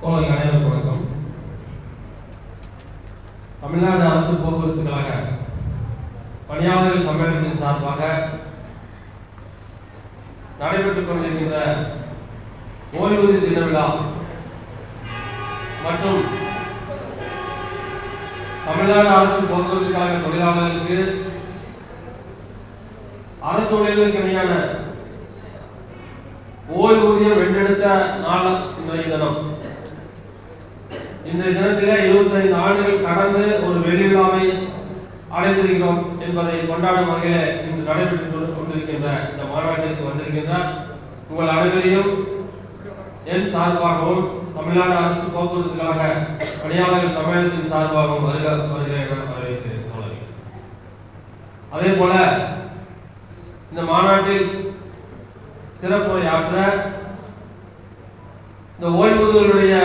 தோழர்கள் அனைவருக்கும் வணக்கம். தமிழ்நாடு அரசு போக்குவரத்து கழக பணியாளர்கள் சம்மேளனத்தின் சார்பாக நடைபெற்றுக் கொண்டிருக்கின்ற ஓய்வூதிய தின விழா மற்றும் தமிழ்நாடு அரசு போக்குவரத்து கழக தொழிலாளர்களுக்கு அரசு ஊழியர்களுக்கு இணையான ஓய்வூதியம் வென்றெடுத்த நாள் இன்றைய தினம். இன்றைய தினத்தில் இருபத்தைந்து ஆண்டுகள் கடந்து ஒரு வெள்ளி அடைந்திருக்கிறோம் என்பதை கொண்டாடும் வகையில் இன்று நடைபெற்றுக் கொண்டு- கொண்டிருக்கின்ற இந்த மாநாட்டிற்கு வந்திருக்கின்ற உங்கள் அனைவரையும் என் சார்பாகவும் தமிழ்நாடு அரசு போக்குவரத்து கழக பணியாளர்கள் சம்மேளனத்தின் சார்பாகவும் வருக வருக என வரவேற்கிறேன் தோழர்களே. அதே போல இந்த மாநாட்டில் சிறப்புரை ஆற்ற இந்த ஓய்வூதியர்களுடைய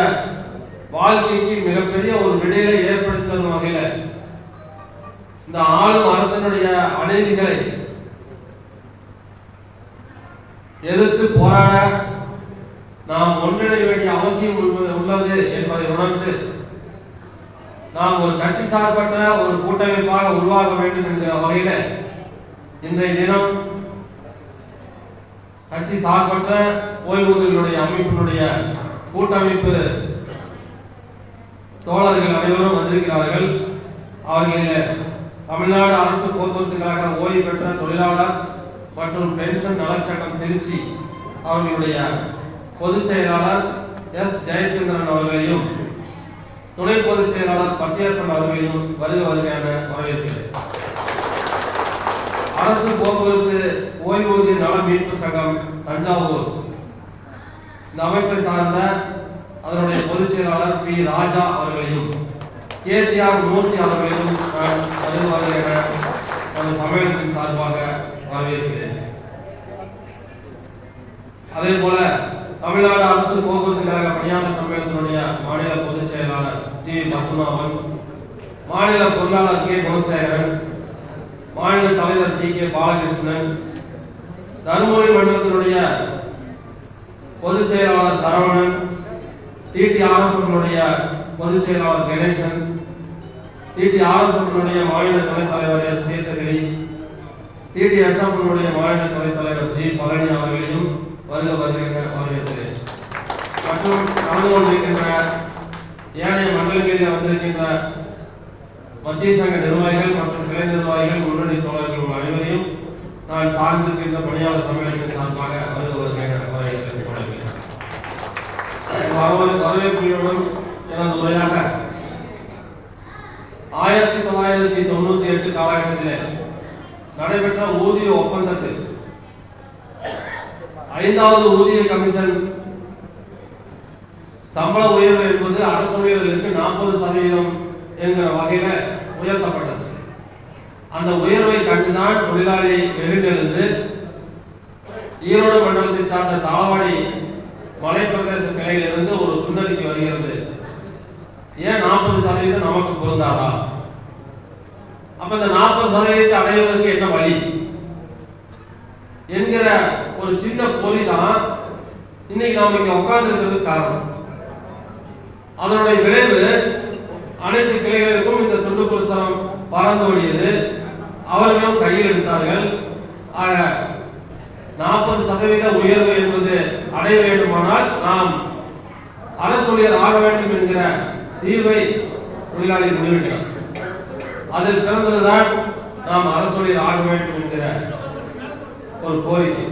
வாழ்க்கைக்கு மிகப்பெரிய ஒரு விடையை ஏற்படுத்தும் வகையில் இந்த ஆளும் அரசனுடைய அநீதிகளை எதிர்த்து போராட நாம் ஒன்றிணைய வேண்டிய அவசியம் உள்ளது என்பதை உணர்ந்து நாம் ஒரு கட்சி சார்பற்ற ஒரு கூட்டமைப்பாக உருவாக வேண்டும் என்கிற வகையில் இன்றைய தினம் கட்சி சார்பற்ற ஓய்வூதியர்களுடைய அமைப்பினுடைய கூட்டமைப்பு தோழர்கள் அனைவரும் வந்திருக்கிறார்கள். அவர்கள் தமிழ்நாடு அரசு போக்குவரத்து கழக ஓய்வு பெற்ற தொழிலாளர் மற்றும் பென்ஷன் நலச்சட்டம் திருச்சி அவர்களுடைய பொதுச் செயலாளர் எஸ். ஜெயச்சந்திரன் அவர்களையும் துணை பொதுச் செயலாளர் பச்சையப்பன் அவர்களையும் வருக வருகையான வரவேற்கிறேன். அரசு போக்குவரத்து ஓய்வூதிய நல மீட்பு சங்கம் தஞ்சாவூர். இந்த அமைப்பை சார்ந்த அதனுடைய பொதுச் செயலாளர் பி. ராஜா அவர்களையும் கேஜிஆர் மூர்த்தி அவர்களையும் நான் வருவார்கள் என நமது சம்மேளனத்தின் சார்பாக வரவேற்கிறேன். அதே போல தமிழ்நாடு அரசு போக்குவரத்து கழக பணியாளர் சம்மேளனத்தினுடைய மாநில பொதுச் செயலாளர் டி. பத்மநாபன் மாநில பொருளாளர் கே. குணசேகரன் மாநில தலைவர் டி. கே. பாலகிருஷ்ணன் தருமபுரி மண்டலத்தினுடைய பொதுச் செயலாளர் சரவணன் டிடி ஆர்எஸ்எஃப்னுடைய பொதுச் செயலாளர் கணேசன் டிடி ஆர்எஸ்எஃப்னுடைய மாநில துணைத் தலைவர் எஸ் தீர்த்தகிரி டிடி அவர்களுடைய மாநில துணைத் தலைவர் ஜி பழனி அவர்களையும் வருக வருக என வரவேற்கிறேன். மற்றும் கலந்து கொண்டிருக்கின்ற ஏனைய மண்டலங்களில் வந்திருக்கின்ற மத்திய சங்க நிர்வாகிகள் மற்றும் கிளை நிர்வாகிகள் முன்னணி தோழர்கள் அனைவரையும் நான் சார்ந்திருக்கின்ற பணியாளர் சம்மேளனத்தின் சார்பாக வருக வருக என வரவேற்கிறேன் தோழர்களே. வரவு- வரவேற்புகளுடன் எனது உரையாக. ஆயிரத்தி தொள்ளாயிரத்தி தொண்ணூத்தி எட்டு காலகட்டத்திலே நடைபெற்ற ஊதிய ஒப்பந்தத்தில் ஐந்தாவது ஊதிய கமிஷன் சம்பள உயர்வு என்பது அரசு ஊழியர்களுக்கு நாற்பது சதவீதம் என்கிற வகையில் உயர்த்தப்பட்டது. அந்த உயர்வை கண்டுதான் தொழிலாளி எழுந்தெழுந்து ஈரோடு மண்டலத்தை சார்ந்த தாவாடி மலைப்பிரதேச கிளையிலிருந்து ஒரு துண்டறிக்கை வருகிறது. ஏன் நாற்பது சதவீதம் நமக்கு பொருந்தாதா? அப்ப இந்த நாற்பது சதவீதத்தை அடைவதற்கு என்ன வழி? என்கிற ஒரு சின்ன பொறி தான் இன்னைக்கு நாம் இங்க உட்கார்ந்து இருக்கிறதுக்கு காரணம். அதனுடைய விளைவு அனைத்து கிளைகளுக்கும் இந்த துண்டு புருஷம் பறந்தோடியது அவர்களும் கையில் எடுத்தார்கள். ஆக நாற்பது சதவீத உயர்வு என்பது அடைய வேண்டுமானால் நாம் அரசு ஊழியர் ஆக வேண்டும் என்கிற தீர்வை தொழிலாளி முடிவெடுத்தார் அதில் பிறந்ததுதான் நாம் அரசு ஊழியர் ஆக வேண்டும் என்கிற ஒரு கோரிக்கை.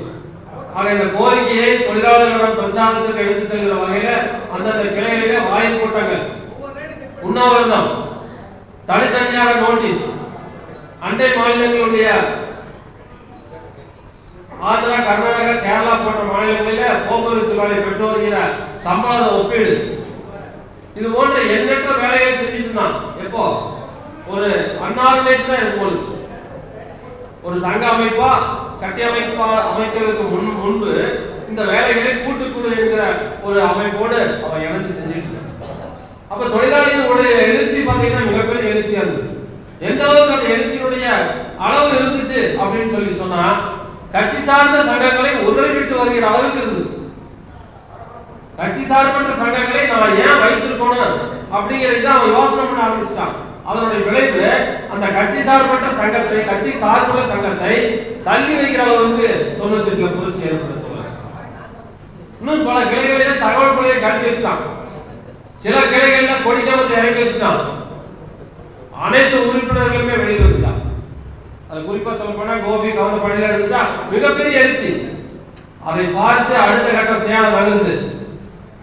ஆக இந்த கோரிக்கையை தொழிலாளர்களிடம் பிரச்சாரத்துக்கு எடுத்து செல்கிற வகையில அந்தந்த கிளைகளிலே வாயில் கூட்டங்கள் உண்ணாவிரதம் தனித்தனியாக நோட்டீஸ் அண்டை மாநிலங்களுடைய ஆந்திரா கர்நாடகா கேரளா போன்ற மாநிலங்களில போக்குவரத்து வேலை பெற்று வருகிற சம்பள ஒப்பீடு. இது போன்ற எண்ணற்ற வேலைகளை செஞ்சுட்டு இருந்தான். எப்போ? ஒரு அன்ஆர்கனைஸ்டா இருக்கும் ஒரு சங்க அமைப்பா கட்டி அமைப்பா அமைக்கிறதுக்கு முன் முன்பு இந்த வேலைகளை கூட்டுக்குழு என்கிற ஒரு அமைப்போடு அவன் இணைந்து செஞ்சுட்டு இருந்தான். அப்ப தொழிலாளிகளுடைய எழுச்சி பாத்தீங்கன்னா மிகப்பெரிய எழுச்சியா இருந்தது. எந்த அளவுக்கு அந்த எழுச்சியினுடைய அளவு இருந்துச்சு அப்படின்னு சொல்லி சொன்னா கட்சி சார்ந்த சங்கங்களை உதறிவிட்டு வருகிற அளவுக்கு இருந்துச்சு கட்சி சார்பற்ற சங்கங்களை நான் ஏன் வைத்திருக்கணும் அப்படிங்கிறது அவன் யோசனை பண்ண ஆரம்பிச்சிட்டான் அதனுடைய விளைவு அந்த கட்சி சார்பற்ற சங்கத்தை கட்சி சார்புள்ள சங்கத்தை தள்ளி வைக்கிற அளவுக்கு தொண்ணூத்தி எட்டுல புரட்சி ஏற்படுத்துவார் இன்னும் பல கிளைகளில தகவல் பழைய கட்டி வச்சுட்டான் சில கிளைகள்ல வந்து இறங்கி வச்சுட்டான் அனைத்து உறுப்பினர்களுமே வெளியில் வந்துட்டான் அது குறிப்பா சொல்ல போனா கோபி கவனப்படையில எடுத்துட்டா மிகப்பெரிய எழுச்சி. அதை பார்த்து அடுத்த கட்டம் சேலம் நகர்ந்து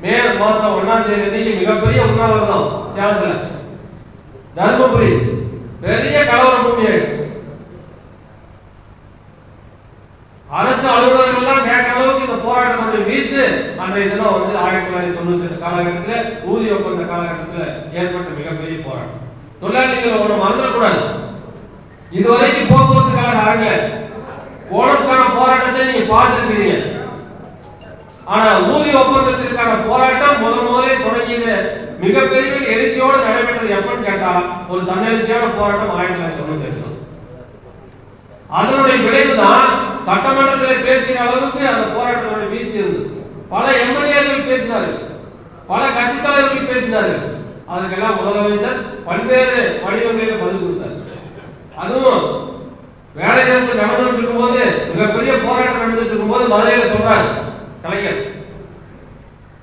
மே மாசம் ஒன்னாம் தேதி அன்னைக்கு மிகப்பெரிய உண்ணாவிரதம் சேலத்துல. தர்மபுரி பெரிய கலவர பூமி ஆயிடுச்சு. அரசு அலுவலர்கள் எல்லாம் கேட்க அளவுக்கு இந்த போராட்டத்தினுடைய வீச்சு அன்றைய தினம் வந்து ஆயிரத்தி தொள்ளாயிரத்தி தொண்ணூத்தி எட்டு காலகட்டத்தில் ஊதிய ஒப்பந்த காலகட்டத்தில் ஏற்பட்ட மிகப்பெரிய போராட்டம். தொழிலாளிகள் ஒண்ணு மறந்துடக்கூடாது. இதுவரைக்கும் போக்குவரத்து கழக ஆகல போனஸ்கான போராட்டத்தை நீங்க பார்த்துருக்கீங்க ஆனா ஊதிய ஒப்பந்தத்திற்கான போராட்டம் முதல் முதலே தொடங்கியது மிகப்பெரிய எழுச்சியோடு நடைபெற்றது எப்பன்னு கேட்டா ஒரு தன்னெழுச்சியான போராட்டம் ஆயிரத்தி தொள்ளாயிரத்தி தொண்ணூத்தி எட்டு அதனுடைய விளைவுதான் சட்டமன்றத்தில் பேசுகிற அளவுக்கு அந்த போராட்டத்தினுடைய வீழ்ச்சி இருந்தது. பல எம்எல்ஏக்கள் பேசினார்கள். பல கட்சி தலைவர்கள் பேசினார்கள். அதுக்கெல்லாம் முதலமைச்சர் பல்வேறு வடிவங்களில் பதில் கொடுத்தார். அதுவும் வேலை நேரத்தில் நடந்துட்டு இருக்கும்போது மிகப்பெரிய போராட்டம் நடந்துட்டு இருக்கும்போது மதுரையில சொல்றாரு கலைஞர்.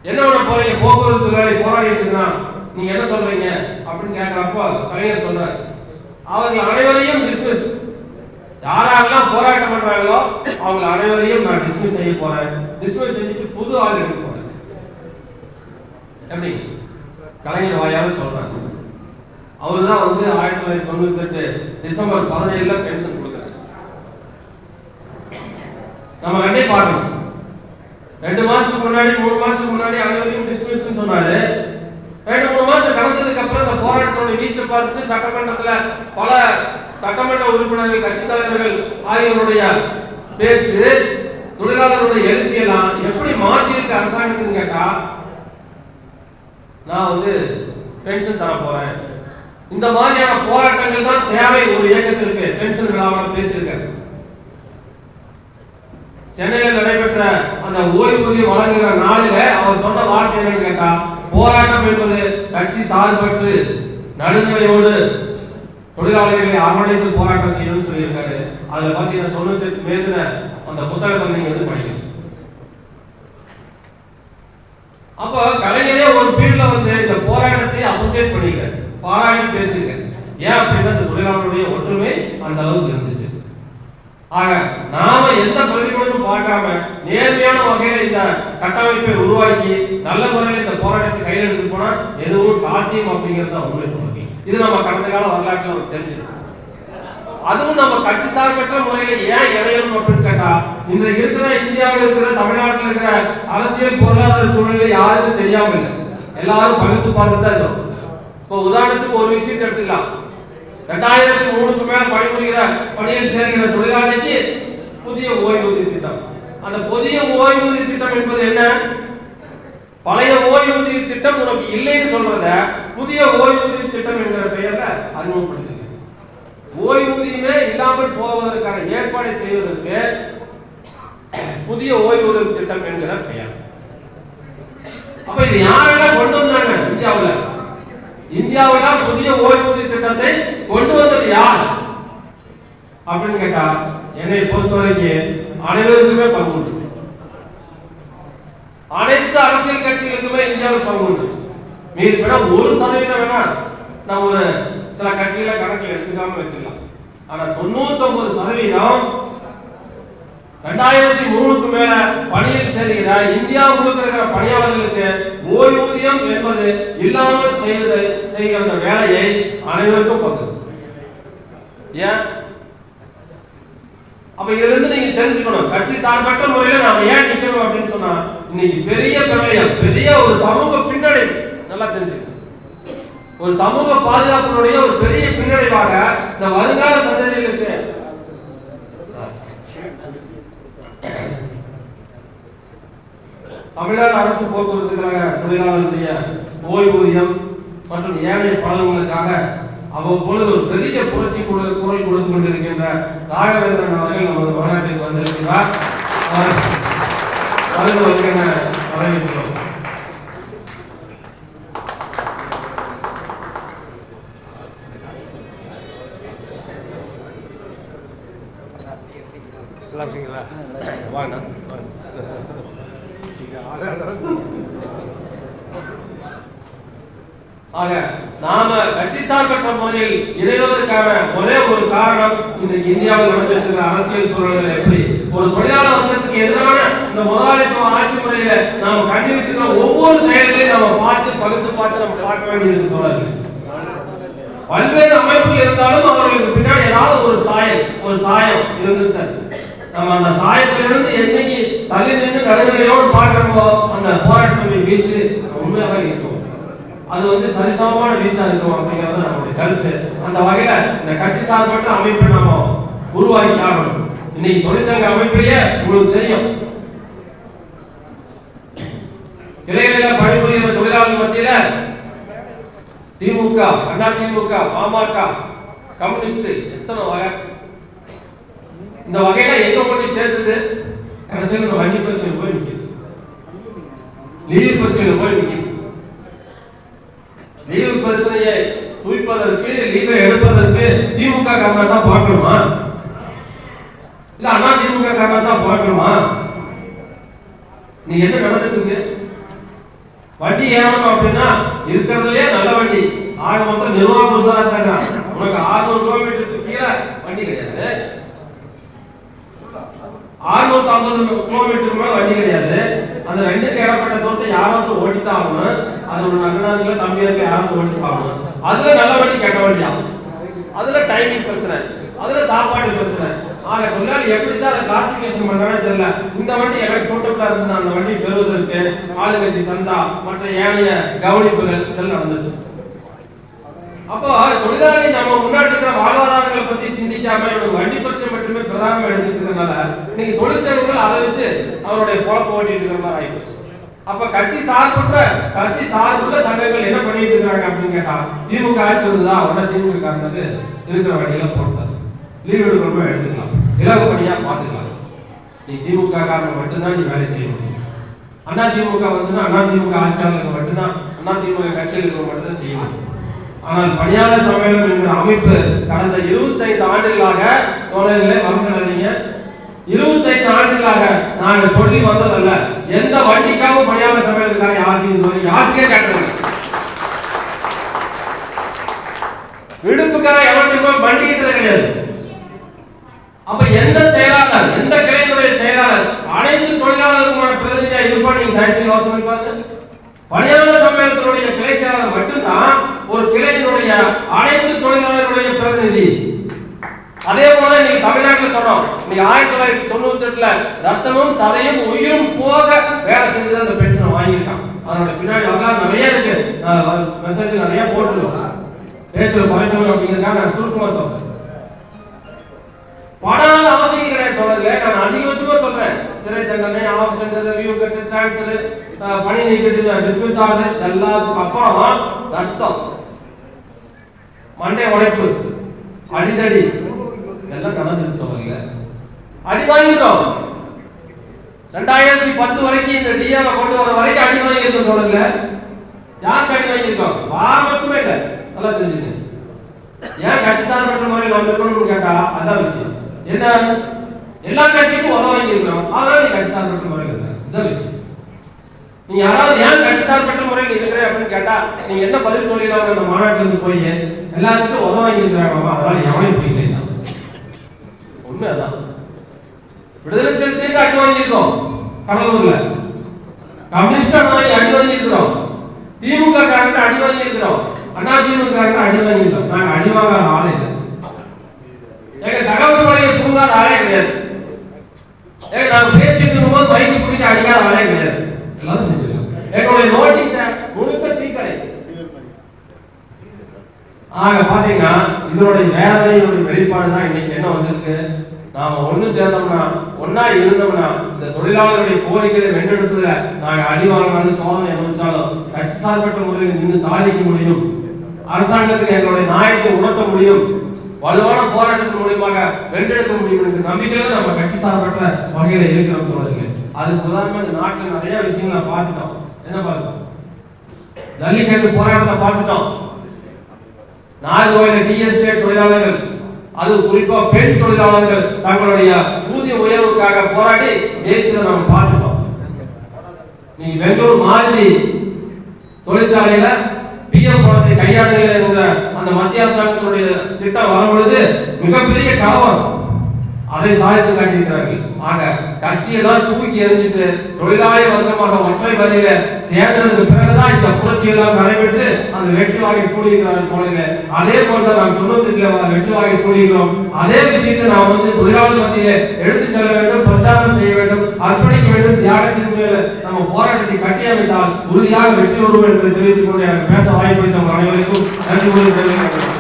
என்ன பண்ண போறீங்க? போக்குவரத்து வேலை போராடிட்டு இருக்கான். நீங்க என்ன சொல்றீங்க? அப்படின்னு கேட்கிறப்போ கலைஞர் சொல்றாரு. அவர்கள் அனைவரையும் டிஸ்மிஸ் யாரெல்லாம் போராட்டம் பண்றாங்களோ அவங்க அனைவரையும் நான் டிஸ்மிஸ் செய்ய போறேன். டிஸ்மிஸ் செஞ்சுட்டு புது ஆள் எடுக்க போறேன். எப்படி? கலைஞர் வாயால சொல்றாங்க அவர் தான் வந்து ஆயிரத்தி தொள்ளாயிரத்தி தொண்ணூத்தி எட்டு டிசம்பர் பதினேழுல பென்ஷன் கொடுக்குறாரு. நம்ம ரெண்டே பார்க்கணும். ரெண்டு மாசத்துக்கு முன்னாடி மூணு மாசத்துக்கு முன்னாடி அனைவரையும் டிஸ்மிஸ் சொன்னாரு. ரெண்டு மூணு மாசம் கடந்ததுக்கு அப்புறம் அந்த போராட்டத்தோட வீச்சை பார்த்துட்டு சட்டமன்றத்துல பல சட்டமன்ற உறுப்பினர்கள் கட்சி தலைவர்கள் ஆகியோருடைய பேச்சு தொழிலாளர்களுடைய எழுச்சியெல்லாம் எப்படி மாற்றி இருக்கு அரசாங்கத்துன்னு கேட்டா நான் வந்து பென்ஷன் தர போறேன். இந்த மாதிரியான போராட்டங்கள் தான் தேவை ஒரு இயக்கத்திற்கு. பென்ஷன் விழாவில் பேசியிருக்காரு சென்னையில் நடைபெற்ற அந்த ஓய்வூதியம் வழங்குகிற நாளில அவர் சொன்ன வார்த்தை என்னன்னு கேட்டா போராட்டம் என்பது கட்சி சார்பற்று நடுநிலையோடு தொழிலாளர்களை அரவணைத்து போராட்டம் செய்யணும்னு சொல்லியிருக்காரு. அதுல பாத்தீங்கன்னா தொண்ணூத்தி எட்டு மேதின அந்த புத்தகத்தை நீங்க எடுத்து படிக்கணும் அப்போ கலைஞரே ஒரு பீரியட்ல வந்து இந்த போராட்டத்தை அப்ரிசியேட் பண்ணிக்கிறாரு. பாராட்டி பேசுங்க ஏன் அப்படின்னா இந்த தொழிலாளருடைய ஒற்றுமை அந்த அளவுக்கு இருந்துச்சு. ஆக நாம எந்த பிரதிபலனும் பார்க்காம நேர்மையான வகையில இந்த கட்டமைப்பை உருவாக்கி நல்ல முறையில் இந்த போராட்டத்தை கையில் எடுத்து போனா எதுவும் சாத்தியம் அப்படிங்கறத தான் உண்மை. இது நம்ம கடந்த கால வரலாற்றில் நம்ம தெரிஞ்சிருக்கோம் அதுவும் நம்ம கட்சி சார்பற்ற முறையில ஏன் இணையணும் அப்படின்னு கேட்டா இன்றைக்கு இருக்கிற இந்தியாவில் இருக்கிற தமிழ்நாட்டில் இருக்கிற அரசியல் பொருளாதார சூழ்நிலை யாருக்கும் தெரியாம இல்லை. எல்லாரும் பகுத்து பார்த்து தான் இருக்கும் இப்போ உதாரணத்துக்கு ஒரு விஷயத்தை எடுத்துக்கலாம். ரெண்டாயிரத்தி மூணுக்கு மேல பணிபுரிகிற பணியில் சேர்கிற தொழிலாளிக்கு புதிய ஓய்வூதிய திட்டம். அந்த புதிய ஓய்வூதிய திட்டம் என்பது என்ன? பழைய ஓய்வூதிய திட்டம் உனக்கு இல்லைன்னு சொல்றத புதிய ஓய்வூதிய திட்டம் என்கிற பெயர்ல அறிமுகப்படுத்துங்க. ஓய்வூதியமே இல்லாமல் போவதற்கான ஏற்பாடு செய்வதற்கு புதிய ஓய்வூதிய திட்டம் என்கிற பெயர். அப்ப இது யாரெல்லாம் கொண்டு வந்தாங்க? இந்தியாவில். இந்தியாவுல புதிய ஓய்வூதிய திட்டத்தை கொண்டு வந்தது யார்? அப்படின்னு கேட்டா என்னை பொறுத்தவரைக்கும் அனைவருக்குமே பங்குண்டு அனைத்து அரசியல் கட்சிகளுக்குமே இந்தியாவில் பங்குண்டு மீறி வேணா ஒரு சதவீதம் வேணா நம்ம ஒரு சில கட்சிகளை கணக்கில் எடுத்துக்காம வச்சுக்கலாம். ஆனா தொண்ணூத்தி சதவீதம் ரெண்டாயிரத்தி மூணுக்கு மேல பணியில் சேர்கிற இந்தியா முழுக்க இருக்கிற பணியாளர்களுக்கு ஓய்வூதியம் என்பது இல்லாமல் செய்வது செய்கிற அந்த வேலையை அனைவருக்கும் பங்கு ஏன்? அப்ப இதுல இருந்து நீங்க தெரிஞ்சுக்கணும். கட்சி சார்பற்ற முறையில நாம ஏன் நிக்கணும் அப்படின்னு சொன்னா இன்னைக்கு பெரிய பிரளயம் பெரிய ஒரு சமூக பின்னடைவு. நல்லா தெரிஞ்சுக்கணும். ஒரு சமூக பாதுகாப்பினுடைய ஒரு பெரிய பின்னடைவாக இந்த வருங்கால சந்ததி தமிழ்நாடு அரசு போக்குவரத்து கழக தொழிலாளர்களுடைய ஓய்வூதியம் மற்றும் ஏனைய பலன்களுக்காக அவ்வப்பொழுது ஒரு பெரிய புரட்சி குரல் குரல் கொடுத்து கொண்டிருக்கின்ற ராகவேந்திரன் அவர்கள் நமது மாநாட்டிற்கு வந்திருக்கிறார் அவர் வருவதற்கு என வரவேற்கிறோம் வாங்கண்ணா ஆக நாம கட்சி சார்பற்ற முறையில் இணைவதற்கான ஒரே ஒரு காரணம் இந்த இந்தியாவில் நடந்துட்டு இருக்கிற அரசியல் சூழல்கள் எப்படி? ஒரு தொழிலாளர் வர்க்கத்துக்கு எதிரான இந்த முதலாளித்துவ ஆட்சி முறையில நாம் கண்டுபிடிக்கிற ஒவ்வொரு செயல்களையும் நாம பார்த்து பகுத்து பார்த்து நம்ம பார்க்க வேண்டியது தோழர்கள் பல்வேறு அமைப்புகள் இருந்தாலும் அவர்களுக்கு பின்னாடி ஏதாவது ஒரு சாயம் ஒரு சாயம் இருந்துட்டார் நம்ம அந்த சாயத்திலிருந்து என்னைக்கு தள்ளி நின்று நடுநிலையோடு பார்க்கிறோமோ அந்த போராட்டம் வீழ்ச்சி உண்மையாக இருக்கும். அது வந்து சரிசமமான வீச்சா இருக்கும் அப்படிங்கிறது நம்முடைய கருத்து. அந்த வகையில இந்த கட்சி சார்பற்ற அமைப்பை நாம உருவாக்கி ஆகணும் இன்னைக்கு தொழிற்சங்க அமைப்பிலேயே உங்களுக்கு தெரியும். இடையில பணிபுரிகிற தொழிலாளர் மத்தியில திமுக அண்ணா திமுக பாமக கம்யூனிஸ்ட் எத்தனை வகை? இந்த வகையில எங்க கொண்டு சேர்த்தது கடைசியில் இந்த வண்டி பிரச்சனை போய் நிக்குது. லீவு பிரச்சனை போய் நிக்குது. லீவு பிரச்சனையை தூய்ப்பதற்கு லீவை எடுப்பதற்கு திமுக காரணம் தான் பார்க்கணுமா? இல்ல அண்ணா திமுக காரங்க தான் பார்க்கணுமா நீ என்ன நடந்துட்டு இருக்கு வண்டி ஏறணும் அப்படின்னா இருக்கிறதுலயே நல்ல வண்டி. ஆக மொத்தம் நிர்வாகம் உசாரா உனக்கு 600 கிலோமீட்டருக்கு கீழே வண்டி கிடையாது. 650 கிலோமீட்டருக்கு மேல வண்டி கிடையாது. அந்த ரெண்டுக்கு இடப்பட்ட தூரத்தை யாராவது ஓட்டித்தான் ஆகணும். அது ஒரு தம்பியா தம்பியாருக்கு யாராவது ஓட்டித்தான் ஆகணும். அதுல நல்ல வண்டி கெட்ட வண்டியா? அதுல டைமிங் பிரச்சனை. அதுல சாப்பாடு பிரச்சனை. ஆக தொழிலாளி எப்படி தான் அதை கிளாசிபிகேஷன் பண்றானே தெரியல. இந்த வண்டி எனக்கு சூட்டபிளா இருந்து அந்த வண்டி பெறுவதற்கு ஆளுங்கட்சி சந்தா மற்ற ஏனைய கவனிப்புகள் இதெல்லாம் நடந்துச்சு. அப்போ தொழிலாளி நம்ம முன்னாடி இருக்கிற வாழ்வாதாரங்களை பத்தி சிந்திக்காம இவங்க வண்டி பிரச்சனை மட்டுமே பிரதானம் எடுத்துட்டு இருக்கனால இன்னைக்கு தொழிற்சங்கங்கள் அதை வச்சு அவருடைய பொழப்பு ஓட்டிட்டு இருக்கிற மாதிரி ஆயிப்போச்சு. அப்ப கட்சி சார்பற்ற கட்சி சார்புள்ள சங்கங்கள் என்ன பண்ணிட்டு இருக்காங்க அப்படின்னு கேட்டா திமுக ஆட்சி வருதா உடனே திமுக காரனுக்கு இருக்கிற வண்டியில போட்டது. லீவ் எடுக்கிறோமோ எடுத்துக்கலாம். இலவு பார்த்துக்கலாம். நீ திமுக காரன் மட்டும்தான் நீ வேலை செய்ய முடியும். அண்ணா திமுக வந்து அண்ணா திமுக ஆட்சியாளருக்கு மட்டும்தான் அண்ணா திமுக கட்சியில் மட்டும்தான் செய்ய முடியும். ஆனால் பணியாளர் சம்மேளனம் என்கிற அமைப்பு கடந்த 25 ஆண்டுகளாக தோழர்களே மறந்துடாதீங்க. 25 ஆண்டுகளாக நாங்கள் சொல்லி வந்ததல்ல. எந்த வண்டிக்காகவும் பணியாளர் சம்மேளனத்துக்காக யாருக்கு இது வரைக்கும் ஆசையே விடுப்புக்காக எவன்ட்டுமே வண்டி கிடையாது. அப்ப எந்த செயலாளர் எந்த கிளையினுடைய செயலாளர் அனைத்து தொழிலாளர்களுமான பிரதிநிதியா இருப்பா நீங்க தயவுசெய்து யோசனை பண்ணி பாருங்க பணியாளர் சம்மேளனத்தினுடைய கிளை செயலாளர் மட்டும்தான் ஒரு கிளையினுடைய அனைத்து தொழிலாளர்களுடைய பிரதிநிதி. அதே போல நீங்க தமிழ்நாட்டில் சொல்றோம். நீங்க ஆயிரத்தி தொள்ளாயிரத்தி தொண்ணூத்தி எட்டுல ரத்தமும் சதையும் உயிரும் போக வேலை செஞ்சு அந்த பென்ஷன் வாங்கியிருக்கான். அதனுடைய பின்னாடி வகா நிறைய இருக்கு. மெசேஜ் நிறைய போட்டுருக்கோம். பேச்சு குறைக்கணும் அப்படிங்கிறதுக்காக சிறை தண்டனை ஆஃப் ஆப்ஷன் ரிவ்யூ கட்டு டிரான்ஸ்ஃபர் பணி நீக்கிட்டு டிஸ்மிஸ் ஆகுது. எல்லாத்துக்கும் அப்புறம் ரத்தம். மண்டை உடைப்பு அடிதடி. எல்லாம் நடந்துட்டு இல்ல அடி வாங்கிட்டோம். ரெண்டாயிரத்தி பத்து வரைக்கும் இந்த டிஎம் கொண்டு வர வரைக்கும் அடி வாங்கியிருந்தோம் தொடர்ல யாருக்கு அடி வாங்கியிருக்கோம்? பாரபட்சமே இல்லை. நல்லா தெரிஞ்சுக்க ஏன் கட்சி சார்பற்ற முறையில் வந்திருக்கணும்னு கேட்டா அதான் விஷயம். என்ன? எல்லா கட்சிக்கும் உதவ வாங்கியிருக்கிறோம். ஆனா நீ கட்சி சார்பற்ற முறையில் இருக்க இதான் விஷயம் நீ யாராவது ஏன் கட்சி முறையில் இருக்கிறேன் அப்படின்னு கேட்டா நீங்க என்ன பதில் சொல்லிடலாம் அந்த மாநாட்டுல இருந்து போய் எல்லாத்துக்கும் உதவ வாங்கியிருக்கிறாங்க அதனால எவனையும் போயிட்டு உண்மை அதான் விடுதலை சிறுத்தைக்கு அடி வாங்கியிருக்கோம் கடலூர்ல. கம்யூனிஸ்ட் வாங்கி அடி வாங்கியிருக்கிறோம். திமுக காரங்க அடி வாங்கியிருக்கிறோம். அண்ணா திமுக காரங்க அடி வாங்கியிருக்கிறோம். நாங்க அடி வாங்காத ஆளே இல்லை. எங்க தகவல் பழைய புரிந்தாத ஆளே கிடையாது. ஏங்க நாங்க பேசிட்டு இருக்கும்போது பைக்கு பிடிக்க அடிக்காத ஆளே கிடையாது. எல்லாரும் என்னுடைய எங்களுடைய நோட்டீஸ் முழுக்க தீக்கடை ஆக பாத்தீங்கன்னா இதனுடைய வேதனையுடைய வெளிப்பாடு தான் இன்னைக்கு என்ன வந்திருக்கு? நாம ஒண்ணு சேர்ந்தோம்னா ஒன்னா இருந்தோம்னா இந்த தொழிலாளர்களுடைய கோரிக்கையை வென்றெடுப்பதுல நாங்க அடிவாரம் சோதனை அனுபவிச்சாலும் கட்சி சார்பற்ற முறையில் நின்று சாதிக்க முடியும். அரசாங்கத்துக்கு எங்களுடைய நியாயத்தை உணர்த்த முடியும். வலுவான போராட்டத்தின் மூலியமாக வென்றெடுக்க முடியும் என்ற நம்பிக்கையில நம்ம கட்சி சார்பற்ற வகையில இருக்கிறோம் தோழர்கள். அதுக்கு உதாரணமா இந்த நாட்டில் நிறைய விஷயங்களை பார்த்துட்டோம். என்ன பார்த்தோம் ஜல்லிக்கட்டு போராட்டத்தை பார்த்துட்டோம். நாகர்கோயில டி தொழிலாளர்கள் அது குறிப்பா பெண் தொழிலாளர்கள் தங்களுடைய ஊதிய உயர்வுக்காக போராடி ஜெயிச்சதை நம்ம பார்த்துட்டோம். நீ பெங்களூர் மாதிரி தொழிற்சாலையில பிஎம் பணத்தை கையாளுகிற அந்த மத்திய அரசாங்கத்தினுடைய திட்டம் வரும் பொழுது மிகப்பெரிய கலவரம் அதை சாதித்து காட்டியிருக்கிறார்கள். ஆக கட்சியெல்லாம் தூக்கி எறிஞ்சிட்டு தொழிலாளி வர்க்கமாக ஒற்றை வரையில சேர்ந்ததுக்கு பிறகுதான் இந்த புரட்சி எல்லாம் நடைபெற்று அந்த வெற்றி வாகை சூடுகிறார்கள் போலங்க அதே போலதான் நாம் தொண்ணூத்துக்கு வெற்றி வாகை சூடுகிறோம் அதே விஷயத்தை நாம் வந்து தொழிலாளர் மத்தியில எடுத்து செல்ல வேண்டும் பிரச்சாரம் செய்ய வேண்டும் அர்ப்பணிக்க வேண்டும் தியாகத்தின் மேல நம்ம போராட்டத்தை கட்டியமைத்தால் உறுதியாக வெற்றி வருவோம் என்று தெரிவித்துக் கொண்டு எனக்கு பேச வாய்ப்பு அனைவருக்கும் நன்றி கூறி